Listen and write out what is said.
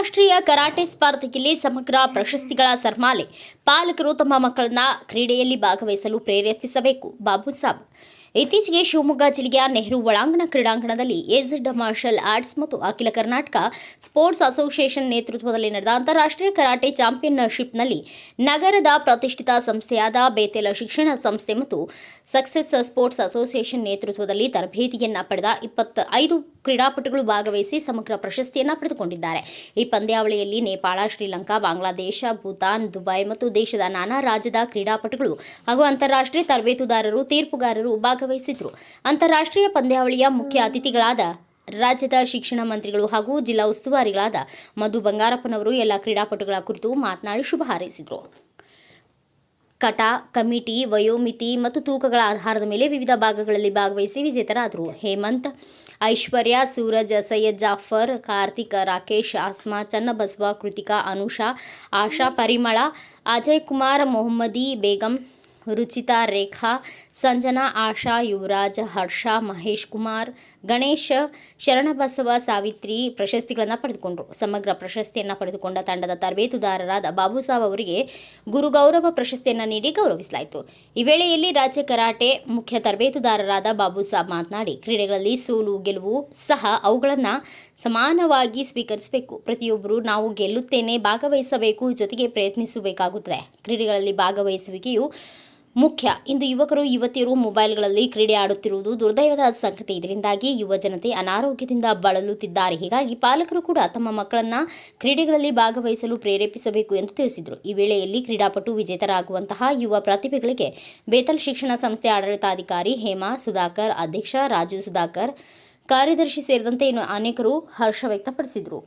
Karate ಸ್ಪರ್ಧೆಯಲ್ಲಿ ಸಮಗ್ರ ಪ್ರಶಸ್ತಿಗಳ ಸರ್ಮಾಲೆ ಪಾಲಕರು ತಮ್ಮ ಮಕ್ಕಳನ್ನ ಕ್ರೀಡೆಯಲ್ಲಿ ಭಾಗವಹಿಸಲು ಪ್ರೇರೇಪಿಸಬೇಕು. ಬಾಬು ಸಾಬ್. ಇತ್ತೀಚೆಗೆ ಶಿವಮೊಗ್ಗ ಜಿಲ್ಲೆಯ ನೆಹರು ಒಳಾಂಗಣ ಕ್ರೀಡಾಂಗಣದಲ್ಲಿ ಎಜೆಡ್ ಮಾರ್ಷಲ್ ಆರ್ಟ್ಸ್ ಮತ್ತು ಅಖಿಲ ಕರ್ನಾಟಕ ಸ್ಪೋರ್ಟ್ಸ್ ಅಸೋಸಿಯೇಷನ್ ನೇತೃತ್ವದಲ್ಲಿ ನಡೆದ ಅಂತಾರಾಷ್ಟ್ರೀಯ ಕರಾಟೆ ಚಾಂಪಿಯನ್ಶಿಪ್ನಲ್ಲಿ ನಗರದ ಪ್ರತಿಷ್ಠಿತ ಸಂಸ್ಥೆಯಾದ ಬೇತೆಲ ಶಿಕ್ಷಣ ಸಂಸ್ಥೆ ಮತ್ತು ಸಕ್ಸೆಸ್ ಸ್ಪೋರ್ಟ್ಸ್ ಅಸೋಸಿಯೇಷನ್ ನೇತೃತ್ವದಲ್ಲಿ ತರಬೇತಿಯನ್ನ ಪಡೆದ ಇಪ್ಪತ್ತ ಐದು ಕ್ರೀಡಾಪಟುಗಳು ಭಾಗವಹಿಸಿ ಸಮಗ್ರ ಪ್ರಶಸ್ತಿಯನ್ನು ಪಡೆದುಕೊಂಡಿದ್ದಾರೆ. ಈ ಪಂದ್ಯಾವಳಿಯಲ್ಲಿ ನೇಪಾಳ, ಶ್ರೀಲಂಕಾ, ಬಾಂಗ್ಲಾದೇಶ, ಭೂತಾನ್, ದುಬೈ ಮತ್ತು ದೇಶದ ನಾನಾ ರಾಜ್ಯದ ಕ್ರೀಡಾಪಟುಗಳು ಹಾಗೂ ಅಂತಾರಾಷ್ಟ್ರೀಯ ತರಬೇತುದಾರರು, ತೀರ್ಪುಗಾರರು ಭಾಗವಹಿಸಿದ್ರು. ಅಂತಾರಾಷ್ಟ್ರೀಯ ಪಂದ್ಯಾವಳಿಯ ಮುಖ್ಯ ಅತಿಥಿಗಳಾದ ರಾಜ್ಯದ ಶಿಕ್ಷಣ ಮಂತ್ರಿಗಳು ಹಾಗೂ ಜಿಲ್ಲಾ ಉಸ್ತುವಾರಿಗಳಾದ ಮಧು ಬಂಗಾರಪ್ಪನವರು ಎಲ್ಲ ಕ್ರೀಡಾಪಟುಗಳ ಕುರಿತು ಮಾತನಾಡಿ ಶುಭ ಹಾರೈಸಿದರು. ಕಟ, ಕಮಿಟಿ, ವಯೋಮಿತಿ ಮತ್ತು ತೂಕಗಳ ಆಧಾರದ ಮೇಲೆ ವಿವಿಧ ಭಾಗಗಳಲ್ಲಿ ಭಾಗವಹಿಸಿ ವಿಜೇತರಾದರು. ಹೇಮಂತ್, ಐಶ್ವರ್ಯ, ಸೂರಜ್, ಸೈಯದ್ ಜಾಫರ್, ಕಾರ್ತಿಕ್, ರಾಕೇಶ್, ಆಸ್ಮಾ ಚನ್ನಬಸವ ಕೃತಿಕಾ, ಅನುಷಾ, ಆಶಾ, ಪರಿಮಳ, ಅಜಯ್ ಕುಮಾರ್, ಮೊಹಮ್ಮದಿ, ಬೇಗಂ, ರುಚಿತಾ, ರೇಖಾ ಸಂಜನಾ, ಆಶಾ, ಯುವರಾಜ, ಹರ್ಷ, ಮಹೇಶ್ ಕುಮಾರ್, ಗಣೇಶ್, ಶರಣಬಸವ, ಸಾವಿತ್ರಿ ಪ್ರಶಸ್ತಿಗಳನ್ನು ಪಡೆದುಕೊಂಡರು. ಸಮಗ್ರ ಪ್ರಶಸ್ತಿಯನ್ನು ಪಡೆದುಕೊಂಡ ತಂಡದ ತರಬೇತುದಾರರಾದ ಬಾಬುಸಾಬ್ ಅವರಿಗೆ ಗುರು ಗೌರವ ಪ್ರಶಸ್ತಿಯನ್ನು ನೀಡಿ ಗೌರವಿಸಲಾಯಿತು. ಈ ವೇಳೆಯಲ್ಲಿ ರಾಜ್ಯ ಕರಾಟೆ ಮುಖ್ಯ ತರಬೇತುದಾರರಾದ ಬಾಬುಸಾಬ್ ಮಾತನಾಡಿ, ಕ್ರೀಡೆಗಳಲ್ಲಿ ಸೋಲು, ಗೆಲುವು ಸಹ ಅವುಗಳನ್ನು ಸಮಾನವಾಗಿ ಸ್ವೀಕರಿಸಬೇಕು. ಪ್ರತಿಯೊಬ್ಬರು ನಾವು ಗೆಲ್ಲುತ್ತೇನೆ, ಭಾಗವಹಿಸಬೇಕು, ಜೊತೆಗೆ ಪ್ರಯತ್ನಿಸಬೇಕಾಗುತ್ತದೆ. ಕ್ರೀಡೆಗಳಲ್ಲಿ ಭಾಗವಹಿಸುವಿಕೆಯು ಮುಖ್ಯ. ಇಂದು ಯುವಕರು, ಯುವತಿಯರು ಮೊಬೈಲ್ಗಳಲ್ಲಿ ಕ್ರೀಡೆ ಆಡುತ್ತಿರುವುದು ದುರ್ದೈವದ ಸಂಗತಿ. ಇದರಿಂದಾಗಿ ಯುವ ಜನತೆ ಅನಾರೋಗ್ಯದಿಂದ ಬಳಲುತ್ತಿದ್ದಾರೆ. ಹೀಗಾಗಿ ಪಾಲಕರು ಕೂಡ ತಮ್ಮ ಮಕ್ಕಳನ್ನು ಕ್ರೀಡೆಗಳಲ್ಲಿ ಭಾಗವಹಿಸಲು ಪ್ರೇರೇಪಿಸಬೇಕು ಎಂದು ತಿಳಿಸಿದರು. ಈ ವೇಳೆಯಲ್ಲಿ ಕ್ರೀಡಾಪಟು ವಿಜೇತರಾಗುವಂತಹ ಯುವ ಪ್ರತಿಭೆಗಳಿಗೆ ಬೇತಲ್ ಶಿಕ್ಷಣ ಸಂಸ್ಥೆ ಆಡಳಿತಾಧಿಕಾರಿ ಹೇಮಾ ಸುಧಾಕರ್, ಅಧ್ಯಕ್ಷ ರಾಜೀವ್ ಸುಧಾಕರ್, ಕಾರ್ಯದರ್ಶಿ ಸೇರಿದಂತೆ ಇನ್ನು ಅನೇಕರು ಹರ್ಷ ವ್ಯಕ್ತಪಡಿಸಿದರು.